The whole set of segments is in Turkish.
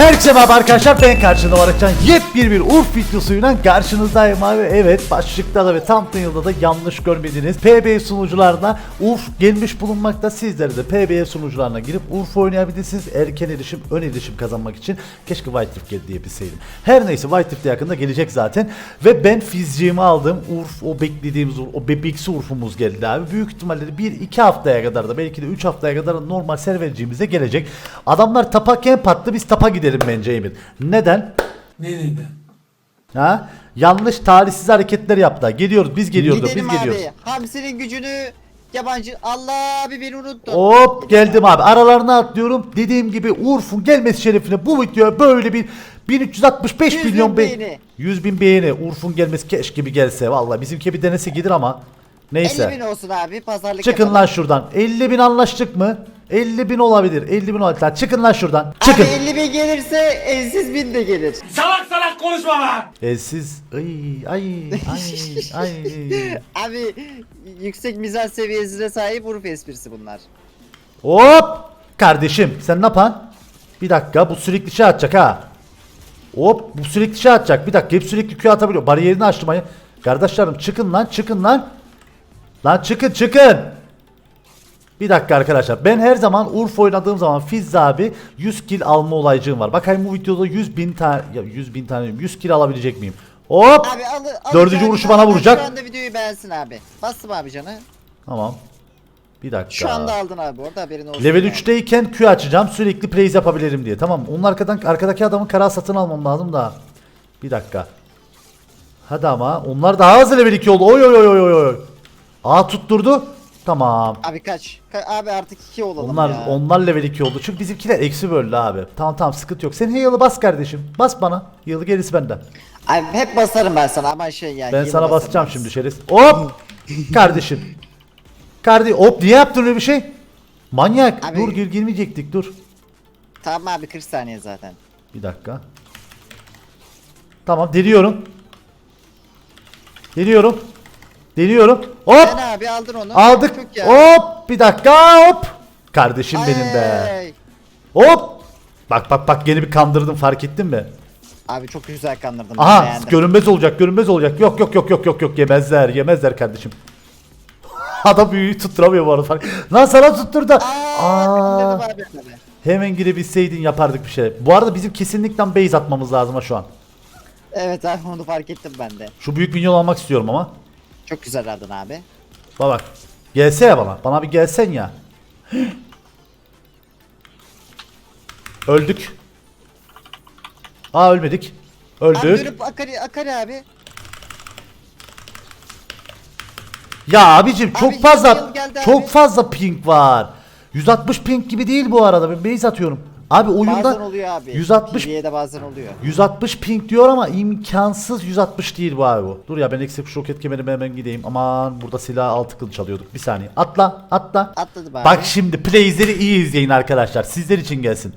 Herkese merhaba arkadaşlar ben karşında olarakcan yepyeni bir Urf videosuyla karşınızdayım abi. Evet başlıkta da ve thumbnail'da da yanlış görmediniz. PB sunucularına Urf gelmiş bulunmakta. Sizleri de PB sunucularına girip Urf oynayabilirsiniz. Erken erişim, ön erişim kazanmak için. Keşke White Rift geldi diyebilseydim. Her neyse White Rift yakında gelecek zaten. Ve ben fizciğimi aldım. Urf o beklediğimiz Urf, o bebiksi Urf'umuz geldi abi. Büyük ihtimalle 1-2 haftaya kadar da belki de 3 haftaya kadar da normal serverciğimize gelecek. Adamlar tapa camp attı biz tapa gidelim bence Emir. Neden? Ne neden? Ha? Yanlış talihsiz hareketler yaptı. Geliyoruz biz geliyoruz Gidelim biz geliyoruz. abi. Hamsinin gücünü yabancı. Allah abi beni unuttun. Hop geldim abi. Aralarına atlıyorum. Dediğim gibi Urf'un gelmesi şerefine bu videoya böyle bir 1365 100 bin milyon be- beğeni. 100 bin beğeni. Urf'un gelmesi keşke bir gelse. Vallahi bizimki bir denese gelir ama. 50 Neyse. bin olsun abi pazarlık Çıkın yapalım. lan şuradan. 50 bin anlaştık mı? 50 bin olabilir. 50 bin olabilir. Lan Çıkın lan şuradan. Çıkın. Abi 50 bin gelirse elsiz bin de gelir. Salak salak konuşma lan! Elsiz. Ay ay ay ay. Abi yüksek mizah seviyesine sahip Urf esprisi bunlar. Hop! Kardeşim sen ne yapan? Bir dakika bu sürekli şey atacak ha. Hop bu sürekli şey atacak. Bir dakika hep sürekli Q atabiliyor. Bariyerini açtım. Kardeşlerim çıkın lan çıkın lan. Lan çıkın çıkın. Bir dakika arkadaşlar. Ben her zaman Urf oynadığım zaman Fizz abi 100 kill alma olaycığım var. Bakayım bu videoda 100 bin tane ya 100 bin tane diyorum, 100 kill alabilecek miyim? Hop! Abi al, al Dördüncü vuruşu bana vuracak. Şu anda videoyu beğensin abi. Bastım abi canı. Tamam. Bir dakika. Şu anda aldın abi orada haberin olsun. Level yani. 3'teyken Q açacağım sürekli praise yapabilirim diye. Tamam. Onun arkadan arkadaki adamın kara satın almam lazım da. Bir dakika. Hadi ama onlar daha hızlı level 2 oldu. Oy oy oy oy oy. Aa tutturdu. Tamam. Abi kaç. Ka- abi artık 2 olalım Onlar ya. onlar level 2 oldu. Çünkü bizimkiler eksi böldü abi. Tamam tamam sıkıntı yok. Sen heal'ı bas kardeşim. Bas bana. Heal'ı gerisi benden. Abi hep basarım ben sana ama şey ya. Ben yılı sana basarım basacağım ben. şimdi şerif. Hop! kardeşim. Kardeşim hop niye yaptın öyle bir şey? Manyak. Abi- Dur gir girmeyecektik dur. Tamam abi 40 saniye zaten. Bir dakika. Tamam deliyorum. Deliyorum. Deliyorum. Hop! Sen abi aldın onu. Aldık. Hop! Bir dakika hop! Kardeşim benim be. Ay. Hop! Bak bak bak yeni bir kandırdım fark ettin mi? Abi çok güzel kandırdım. Aha beğendim. görünmez olacak görünmez olacak. Yok yok yok yok yok yok yemezler yemezler kardeşim. Adam büyüğü tutturamıyor bu arada. fark- Lan sana tutturdu. Aa, Aa, hemen girebilseydin yapardık bir şey. Bu arada bizim kesinlikle base atmamız lazım ha şu an. Evet abi onu fark ettim ben de. Şu büyük minyon almak istiyorum ama. Çok güzel adın abi. Bak bak. Gelse ya bana. Bana bir gelsen ya. Öldük. Aa ölmedik. Abi Öldük. dönüp Akari, Akari abi. Ya abicim çok Abi, fazla yıl geldi çok abi. fazla ping var. 160 ping gibi değil bu arada. Ben base atıyorum. Abi oyunda Bazen oluyor abi. 160 PvE'de de bazen oluyor. 160 ping diyor ama imkansız 160 değil bu abi bu. Dur ya ben eksik roket kemerime hemen gideyim. Aman burada silah altı kılıç alıyorduk. Bir saniye. Atla atla. Atladım abi. Bak şimdi plays'leri iyi izleyin arkadaşlar. Sizler için gelsin.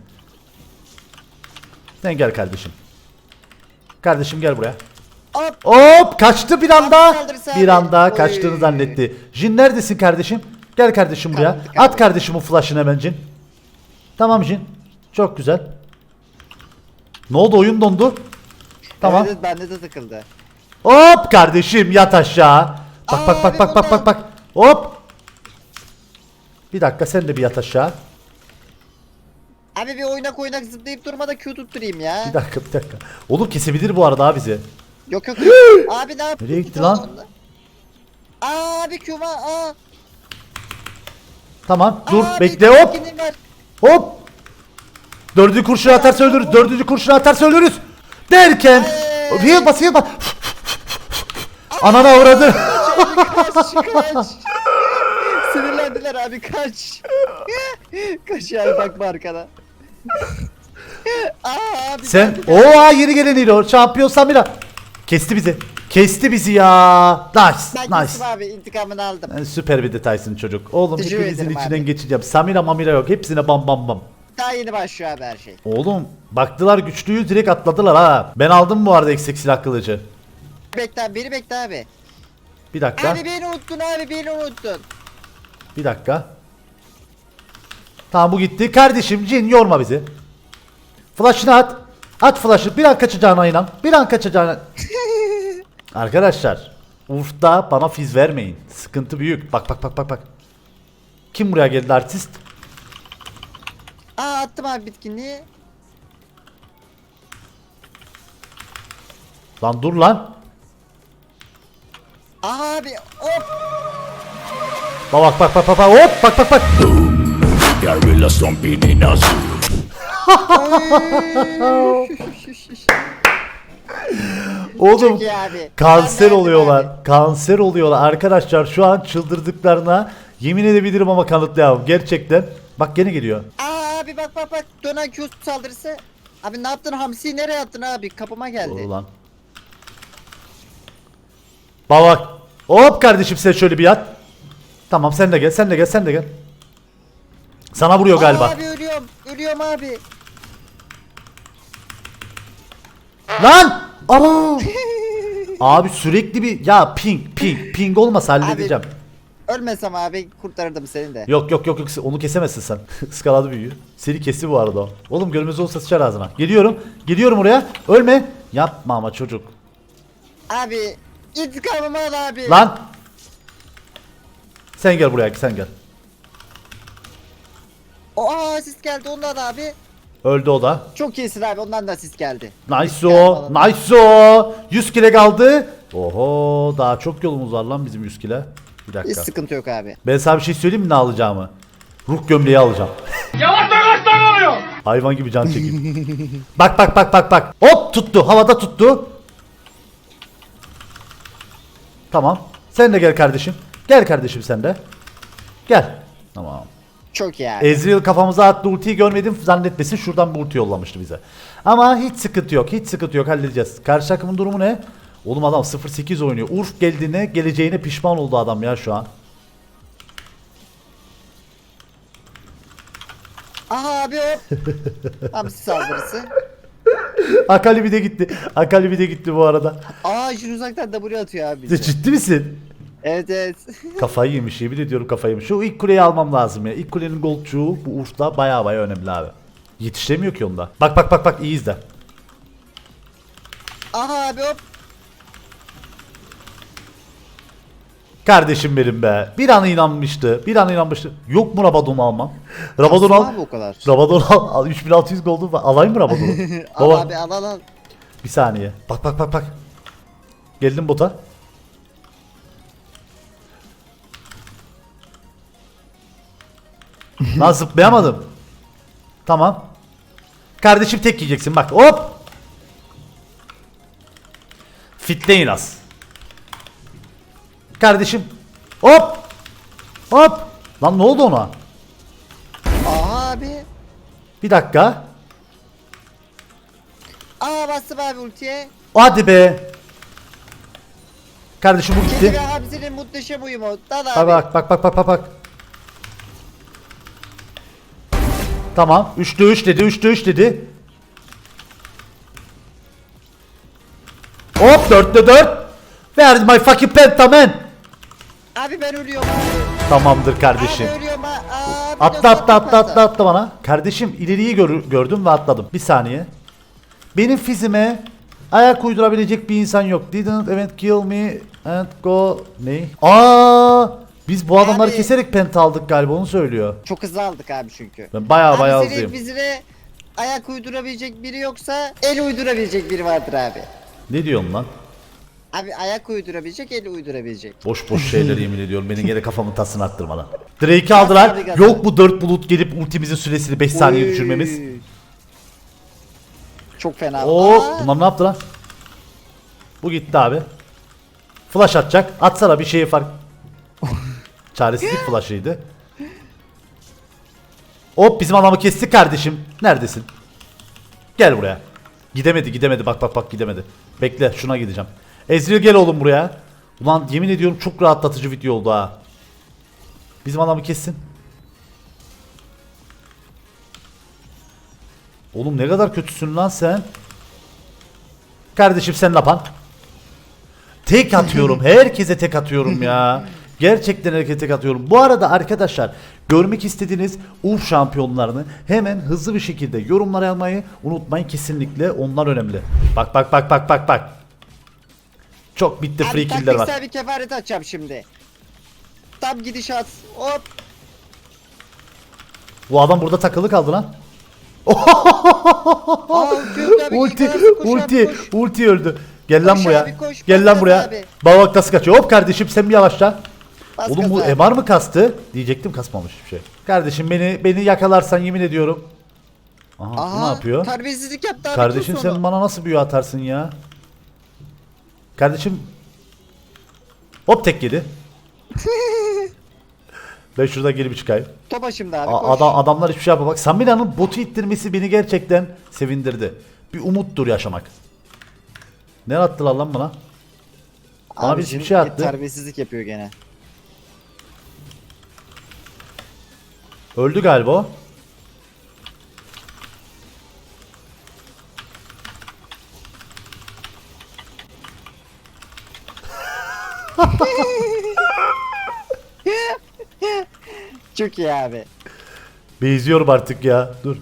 Sen gel kardeşim. Kardeşim gel buraya. Hop. Hop kaçtı bir anda. Bir anda Oy. kaçtığını zannetti. Jin neredesin kardeşim? Gel kardeşim buraya. Kaldık At abi. kardeşim o flash'ını hemen Jin. Tamam Jin. Çok güzel. Ne oldu oyun dondu. Tamam. Evet, bende de takıldı. Hop kardeşim yat aşağı. Bak bak bak Abi bak bak bak bak. Hop. Bir dakika sen de bir yat aşağı. Abi bir oynak oynak zıplayıp durma da Q tutturayım ya. Bir dakika bir dakika. Oğlum kesebilir bu arada ha bizi. Yok yok. abi ne yapıyorsun? Nereye gitti lan? Abi Q var. Aa. Tamam dur Abi, bekle hop. Hop. Dördüncü kurşunu atarsa ölürüz. Dördüncü kurşunu atarsa ölürüz. Derken. Heal bas heal bas. Anana uğradı. Kaç kaç. Sinirlendiler abi kaç. kaç yani bakma arkana. Aa abi. Sen oha yeni gelen hero. Şampiyon Samira. Kesti bizi. Kesti bizi ya. Nice. Ben Nice. abi intikamını aldım. Sen süper bir detaysın çocuk. Oğlum Teşekkür hepinizin ederim içinden abi. geçeceğim. Samira mamira yok. Hepsine bam bam bam. Daha yeni başlıyor abi her şey. Oğlum baktılar güçlüyüz direkt atladılar ha. Ben aldım bu arada eksik silah kılıcı. Bekle abi beni bekle abi. Bir dakika. Abi beni unuttun abi beni unuttun. Bir dakika. Tamam bu gitti. Kardeşim cin yorma bizi. Flash'ını at. At flash'ı. Bir an kaçacağına inan. Bir an kaçacağına. Arkadaşlar. Urf'ta bana fiz vermeyin. Sıkıntı büyük. Bak bak bak bak bak. Kim buraya geldi artist? Aa attım abi bitkinliği. Lan dur lan. Abi hop. Bak bak bak bak bak hop bak bak bak. Gorilla stomping in a. Oğlum Çok iyi abi. kanser Ben oluyorlar. Kanser oluyorlar. Arkadaşlar şu an çıldırdıklarına yemin edebilirim ama kanıtlayamam. Gerçekten. Bak gene geliyor. Aa abi bak bak bak dönen Q saldırısı. Abi ne yaptın hamsiyi nereye attın abi kapıma geldi. Ulan. Bak bak. Hop kardeşim sen şöyle bir yat. Tamam sen de gel sen de gel sen de gel. Sana vuruyor galiba. Abi ölüyorum ölüyorum abi. Lan! Aa! Abi sürekli bir ya ping ping ping olmasa halledeceğim. Ölmesem abi kurtarırdım seni de. Yok yok yok yok onu kesemezsin sen. Iskaladı büyüğü. Seni kesti bu arada o. Oğlum görmez olsa sıçar ağzına. Geliyorum. Geliyorum oraya. Ölme. Yapma ama çocuk. Abi intikamımı al abi. Lan! Sen gel buraya sen gel. O aa asist geldi ondan da abi. Öldü o da. Çok iyisin abi ondan da asist geldi. Nice o. Nice o. 100 kile kaldı. Oho daha çok yolumuz var lan bizim 100 kile. Bir Hiç dakika. sıkıntı yok abi. Ben sana bir şey söyleyeyim mi ne alacağımı? Ruh gömleği alacağım. Yavaş yavaş oluyor. Hayvan gibi can çekip. bak bak bak bak bak. Hop tuttu. Havada tuttu. Tamam. Sen de gel kardeşim. Gel kardeşim sen de. Gel. Tamam. Çok iyi abi. Ezreal kafamıza attı ultiyi görmedim zannetmesin şuradan bu ulti yollamıştı bize. Ama hiç sıkıntı yok hiç sıkıntı yok halledeceğiz. Karşı takımın durumu ne? Oğlum adam 0-8 oynuyor. Urf geldiğine geleceğine pişman oldu adam ya şu an. Aha abi hop. Hamsi saldırısı. Akali bir de gitti. Akali bir de gitti bu arada. Aa şunu uzaktan W atıyor abi. bize. Ciddi misin? Evet evet. Kafayı yemiş yemin ediyorum kafayı yemiş. Şu ilk kuleyi almam lazım ya. İlk kulenin goldçuğu bu Urf'ta baya baya önemli abi. Yetiştiremiyor ki onda. Bak bak bak bak iyi izle. Aha abi hop. Kardeşim benim be. Bir an inanmıştı. Bir an inanmıştı. Yok mu Rabadon'u almam? Rabadon al. abi o kadar. Rabadon al. al. 3600 goldu var. Alayım mı Rabadon'u? Al Baba abi al al al. bir saniye. Bak bak bak bak. Geldim bota. Lan zıplayamadım. Tamam. Kardeşim tek yiyeceksin bak hop. Fitleyin az. Kardeşim. Hop. Hop. Lan ne oldu ona? Abi. Bir dakika. Aa bastım abi ultiye. Hadi be. Kardeşim bu Kedi gitti. ve Hamsi'nin muhteşem uyumu. Dal Bak abi. bak bak bak bak bak bak. Tamam. 3'te 3 dedi. 3'te 3 dedi. Hop 4'te 4. Where is my fucking pentaman? Abi ben ölüyorum abi. Tamamdır kardeşim. Abi ölüyorum. Abi Atla atla atla atla atla bana. Kardeşim ileriyi gör- gördüm ve atladım. Bir saniye. Benim fizime ayak uydurabilecek bir insan yok. Didn't even kill me and go... Ne? Aa! Biz bu adamları Abi. keserek penta aldık galiba onu söylüyor. Çok hızlı aldık abi çünkü. Ben bayağı Abi bayağı senin hızlıyım. bizine ayak uydurabilecek biri yoksa el uydurabilecek biri vardır abi. Ne diyorsun lan? Abi ayak uydurabilecek, el uydurabilecek. Boş boş şeyler yemin ediyorum. Beni gene kafamın tasını attırmadan. Drake'i aldılar. Yok bu 4 bulut gelip ultimizin süresini 5 saniye düşürmemiz. Çok fena. Oo, Aa, bunlar ne yaptı lan? Bu gitti abi. Flash atacak. Atsana bir şeye fark. Çaresizlik flash'ıydı. Hop bizim adamı kestik kardeşim. Neredesin? Gel buraya. Gidemedi gidemedi bak bak bak gidemedi. Bekle şuna gideceğim. Ezreal gel oğlum buraya. Ulan yemin ediyorum çok rahatlatıcı video oldu ha. Bizim adamı kessin. Oğlum ne kadar kötüsün lan sen. Kardeşim sen lapan. Tek atıyorum. Herkese tek atıyorum ya. Gerçekten harekete katıyorum. Bu arada arkadaşlar görmek istediğiniz Urf şampiyonlarını hemen hızlı bir şekilde yorumlara almayı unutmayın kesinlikle. Onlar önemli. Bak bak bak bak bak bak. Çok bitti free Abi kill'ler var. taktiksel bir kefaret açacağım şimdi. Tam gidişat. Hop. Bu adam burada takılı kaldı lan. Aa, Gökte abi ulti, koş ulti, abi, koş. ulti öldü. Gel lan Koş buraya. abi, koş, Gel lan buraya. abi. Nasıl kaçıyor. Hop kardeşim sen bir yavaşla. Bas Oğlum bu gaza. MR mı kastı? Diyecektim kasmamış bir şey. Kardeşim beni beni yakalarsan yemin ediyorum. Aha, bu Aha, ne yapıyor? Terbiyesizlik yaptı abi. Kardeşim sen bana nasıl büyü atarsın ya? Kardeşim Hop tek yedi. ben şurada bir çıkayım. Topa şimdi abi koş. adam, adamlar hiçbir şey yapamaz. Bak Samira'nın botu ittirmesi beni gerçekten sevindirdi. Bir umuttur yaşamak. Ne attılar lan bana? Bana bir Abicim, şey attı. Terbiyesizlik yapıyor gene. Öldü galiba o. Çok iyi abi. Benziyorum artık ya. Dur.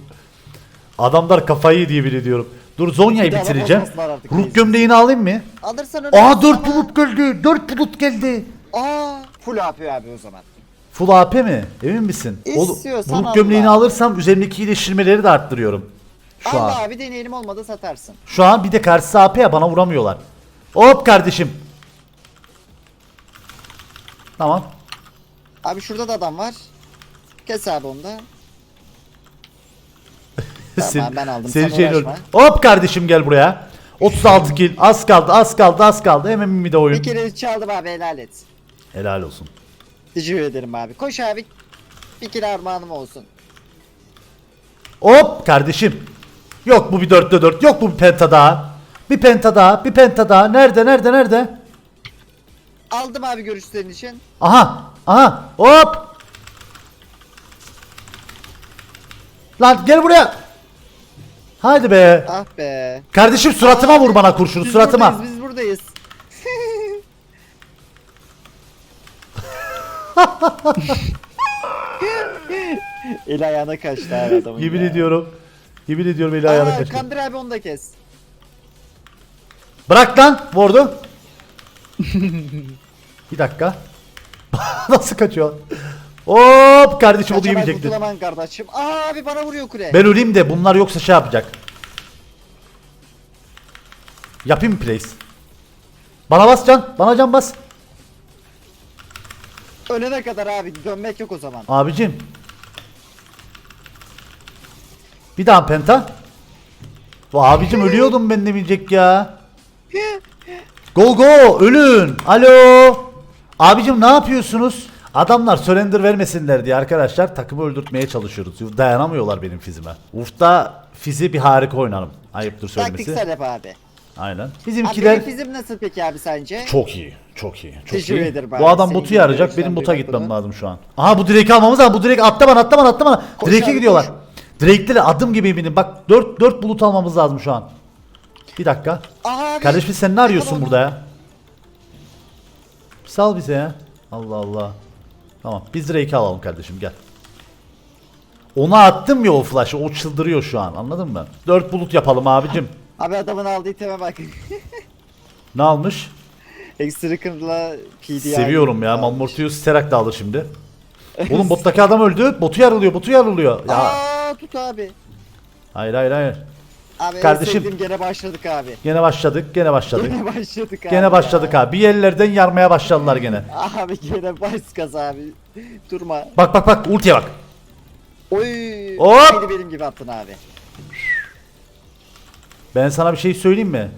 Adamlar kafayı yedi yemin ediyorum. Dur Zonya'yı Bir de bitireceğim. alamazlar artık Ruh reis. gömleğini alayım mı? Alırsan öyle. Aa 4 bulut geldi. 4 bulut geldi. Aa full yapıyor abi o zaman. Full AP mi? Emin misin? Oğlum, İstiyorsan Ruh gömleğini Allah. alırsam üzerimdeki iyileştirmeleri de arttırıyorum. Şu Allah an. abi deneyelim olmadı satarsın. Şu an bir de karşısı AP ya bana vuramıyorlar. Hop kardeşim. Tamam. Abi şurada da adam var. Kes abi onu da. Tamam, ben aldım, Senin sen şeyin uğraşma. Hop kardeşim gel buraya. 36 kill. Az kaldı, az kaldı, az kaldı. Hemen bir de oyun. Bir kere çaldım abi helal et. Helal olsun. Teşekkür ederim abi. Koş abi. Bir kere armağanım olsun. Hop kardeşim. Yok bu bir dörtte dört. Yok bu bir penta daha. Bir penta daha. Bir penta daha. Nerede nerede nerede? Aldım abi görüş senin için. Aha. Aha. Hop. Lan gel buraya. Hadi be. Ah be. Kardeşim suratıma vur bana kurşunu Biz suratıma. buradayız biz buradayız. El ayağına kaçtı abi adamın Yemin ya. ediyorum. Yemin ediyorum eli ayağına Aa, kaçtı. Kandır abi onu da kes. Bırak lan vurdu. bir dakika. Nasıl kaçıyor? Hop kardeşim onu Kaçamay yemeyecektin. kardeşim. Aa abi bana vuruyor kule. Ben öleyim de bunlar yoksa şey yapacak. Yapayım mı place? Bana bas can. Bana can bas. Ölene kadar abi dönmek yok o zaman. Abicim. Bir daha penta. Vay Abicim ölüyordum ben de bilecek ya. Go go ölün. Alo. Abicim ne yapıyorsunuz? Adamlar surrender vermesinler diye arkadaşlar takımı öldürtmeye çalışıyoruz. Dayanamıyorlar benim fizime. Ufta fizi bir harika oynarım. Ayıptır söylemesi. Taktiksel yap abi. Aynen. Abi Bizimkiler benim fizim nasıl peki abi sence? çok iyi. Çok iyi. Çok Teşekkür iyi. ederim Bu abi, adam botu yarayacak. Benim bota gitmem bunu. lazım şu an. Aha bu direkt almamız lazım. Bu direkt atla bana atla bana atla bana. Abi, gidiyorlar. Direkleri adım gibi eminim. Bak 4 4 bulut almamız lazım şu an. Bir dakika. Abi. Kardeşim sen ne arıyorsun burada ya? Sal bize ya. Allah Allah. Tamam biz Drake'i alalım kardeşim gel. Ona attım ya o flash'ı. O çıldırıyor şu an. Anladın mı? 4 bulut yapalım abicim. Abi adamın aldığı iteme bak. Ne almış? Extracur'la PDI. Seviyorum ya. Malmortius Sterak da alır şimdi. Oğlum bottaki adam öldü. Botu yarılıyor. Botu yarılıyor. Ya. Aa tut abi. Hayır hayır hayır. Abi Kardeşim. sevdiğim gene başladık abi. Gene başladık. Gene başladık. Gene başladık abi. Gene başladık abi. Bir yerlerden yarmaya başladılar gene. Abi gene başkaz abi. Durma. Bak bak bak ultiye bak. Oy. Hop. Aynı benim gibi attın abi. Ben sana bir şey söyleyeyim mi?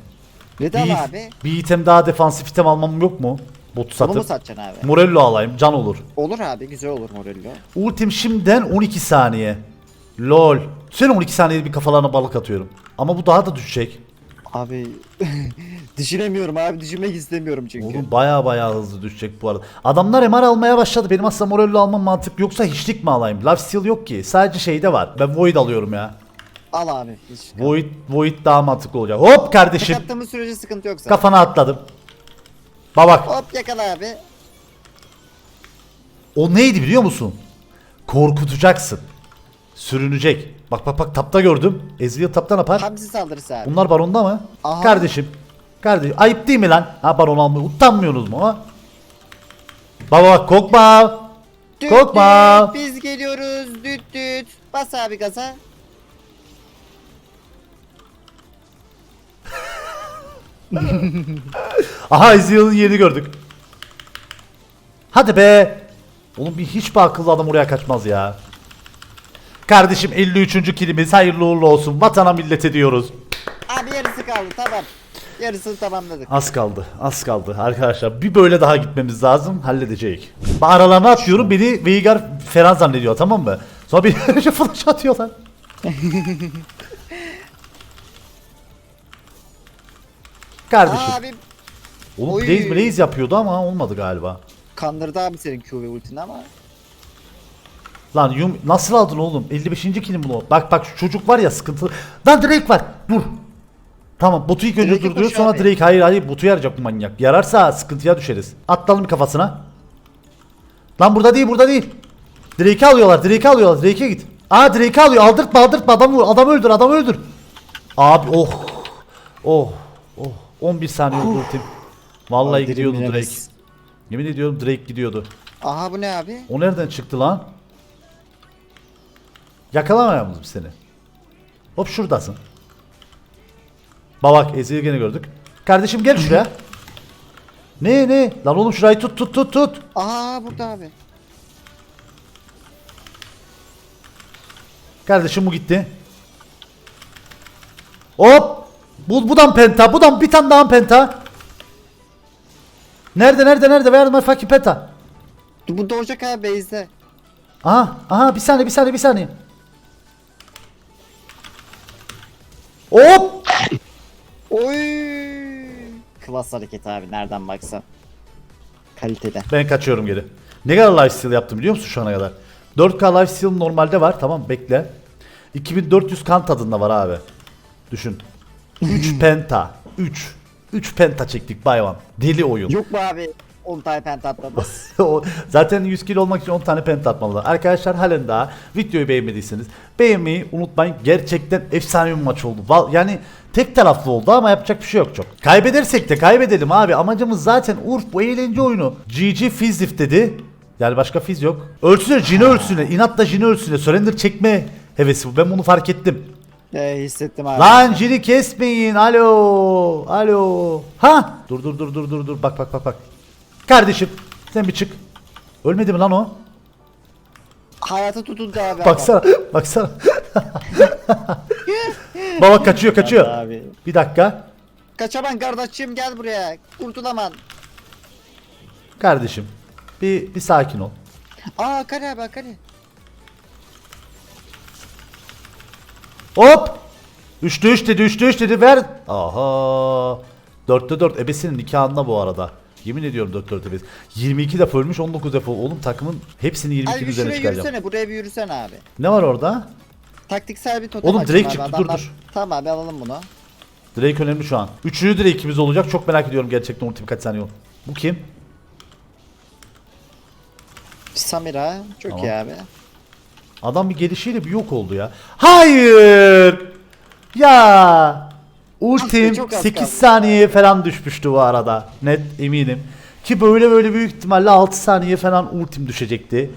Neden bir, abi? bir item daha defansif item almam yok mu? Botu Bunu mu satıp. satacaksın abi? Morello alayım. Can olur. Olur abi güzel olur Morello. Ultim şimdiden 12 saniye. Lol. Sen 12 saniyede bir kafalarına balık atıyorum. Ama bu daha da düşecek. Abi düşünemiyorum abi düşünmek istemiyorum çünkü. Oğlum baya baya hızlı düşecek bu arada. Adamlar MR almaya başladı. Benim aslında Morello almam mantık yoksa hiçlik mi alayım? Life Steal yok ki. Sadece şeyde var. Ben Void alıyorum ya. Al abi. Hiç. Void, Void daha mantıklı olacak. Hop kardeşim. Tek attığımız sürece sıkıntı yok zaten. Kafana atladım. Babak. Hop yakala abi. O neydi biliyor musun? Korkutacaksın. Sürünecek. Bak bak bak tapta gördüm. Ezreal tapta ne yapar? Hamsi saldırısı abi. Bunlar baronda mı? Aha. Kardeşim. Kardeşim. Ayıp değil mi lan? Ha baron almayı utanmıyorsunuz mu ha? Baba bak korkma. Düt Korkma. düt, Biz geliyoruz. Düt düt. Bas abi gaza. Aha Ezreal'ın yerini gördük. Hadi be. Oğlum bir hiç bir akıllı adam oraya kaçmaz ya. Kardeşim 53. kilimiz hayırlı uğurlu olsun. Vatana millete diyoruz. Abi yarısı kaldı tamam. Yarısını tamamladık. Az kaldı. Az kaldı. Arkadaşlar bir böyle daha gitmemiz lazım. Halledecek. Aralarına atıyorum. Beni Veigar falan zannediyor tamam mı? Sonra bir flash atıyorlar. Kardeşim. Abi Oğlum Oy. Blaze Blaze yapıyordu ama olmadı galiba. kandırdı abi senin Q ve ultini ama. Lan yum nasıl aldın oğlum? 55. kilim bunu. Bak bak şu çocuk var ya sıkıntılı. Lan Drake var. Dur. Tamam botu ilk önce Drake'e durduruyor koşuyor sonra abi. Drake hayır hayır botu yarayacak bu manyak. Yararsa sıkıntıya düşeriz. Atlayalım kafasına. Lan burada değil burada değil. Drake'i alıyorlar Drake'i alıyorlar Drake'e git. Aa Drake'i alıyor aldırtma aldırtma adam vur adam öldür adam öldür. Abi oh. Oh. Oh. 11 saniye oldu ultim. Vallahi Abi, gidiyordu Drake. bilemez. Yemin ediyorum Drake gidiyordu. Aha bu ne abi? O nereden çıktı lan? Yakalamayalım seni. Hop şuradasın. Babak Ezreal'i gene gördük. Kardeşim gel şuraya. ne ne? Lan oğlum şurayı tut tut tut tut. Aha burada abi. Kardeşim bu gitti. Hop. Bu budan penta. Budan bir tane daha penta. Nerede nerede nerede? Where my fucking penta? Bu doğacak abi base'de. Aha aha bir saniye bir saniye bir saniye. Hop. Oy. Klas hareket abi nereden baksan. Kalitede. Ben kaçıyorum geri. Ne kadar lifesteal yaptım biliyor musun şu ana kadar? 4K lifesteal normalde var tamam bekle. 2400 kan tadında var abi. Düşün. 3 penta. 3. 3 penta çektik bayvan. Deli oyun. Yok mu abi? 10 tane pent atladınız. O- Zaten 100 kilo olmak için 10 tane penta atmalılar. Arkadaşlar halen daha videoyu beğenmediyseniz beğenmeyi unutmayın. Gerçekten efsane bir maç oldu. Yani tek taraflı oldu ama yapacak bir şey yok çok. Kaybedersek de kaybedelim abi. Amacımız zaten Urf bu eğlence oyunu. GG Fizdif dedi. Yani başka fiz yok. Ölsüne Jini ölsüne. inatla Jini ölsüne. Surrender çekme hevesi bu. Ben bunu fark ettim. Ee, hissettim abi. Lan Jini kesmeyin. Alo. Alo. Ha? Dur dur dur dur dur dur. Bak bak bak bak. Kardeşim sen bir çık. Ölmedi mi lan o? Hayata tutundu abi. Baksana. Baksana. Baba kaçıyor kaçıyor. Abi. Bir dakika. Kaçaman kardeşim gel buraya. Kurtulaman. Kardeşim. Bir, bir sakin ol. Aa kare abi kare. Hop. Üçte üç dedi üçte üç dedi ver. Aha. Dörtte dört ebesinin nikahında bu arada. Yemin ediyorum 4 4 ebesi. 22 defa ölmüş 19 defa. Oğlum takımın hepsini 22'nin Abi üzerine şuraya çıkaracağım. yürüsene. Buraya bir yürüsene abi. Ne var orada? Taktiksel bir totem Oğlum, açtım Drake abi. çıktı, dur, Adamlar- dur. Tamam abi alalım bunu. Drake önemli şu an. Üçüncü Drake'imiz olacak. Çok merak ediyorum gerçekten ultim kaç saniye oldu. Bu kim? Samira. Çok Tamam. iyi abi. Adam bir gelişiyle bir yok oldu ya. Hayır. Ya. Ultim Çok az 8 kaldı. saniyeye falan düşmüştü bu arada. Net eminim. Ki böyle böyle büyük ihtimalle 6 saniye falan ultim düşecekti.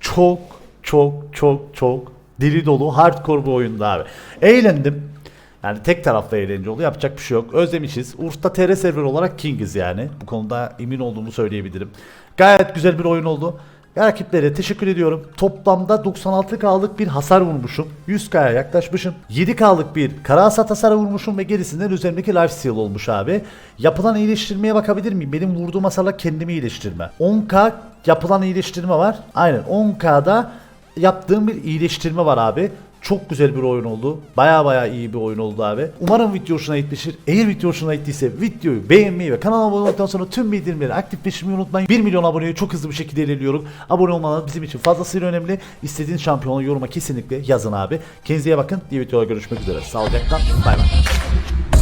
Çok çok çok çok deli dolu hardcore bir oyundu abi. Eğlendim. Yani tek taraflı eğlence oldu. Yapacak bir şey yok. Özlemişiz. Urf'ta TR server olarak Kingiz yani. Bu konuda emin olduğumu söyleyebilirim. Gayet güzel bir oyun oldu. Rakiplere teşekkür ediyorum. Toplamda 96K'lık bir hasar vurmuşum. 100K'ya yaklaşmışım. 7K'lık bir kara hasat hasarı vurmuşum ve gerisinden üzerimdeki lifesteal olmuş abi. Yapılan iyileştirmeye bakabilir miyim? Benim vurduğum hasarla kendimi iyileştirme. 10K yapılan iyileştirme var. Aynen 10K'da yaptığım bir iyileştirme var abi. Çok güzel bir oyun oldu. Baya baya iyi bir oyun oldu abi. Umarım video hoşuna gitmiştir. Eğer video hoşuna gittiyse videoyu beğenmeyi ve kanala abone olduktan sonra tüm bildirimleri aktifleştirmeyi unutmayın. 1 milyon aboneyi çok hızlı bir şekilde ilerliyorum. Abone olmanız bizim için fazlasıyla önemli. İstediğiniz şampiyonu yoruma kesinlikle yazın abi. Kendinize bakın. Diğer videoda görüşmek üzere. Sağlıcakla. Bay bay.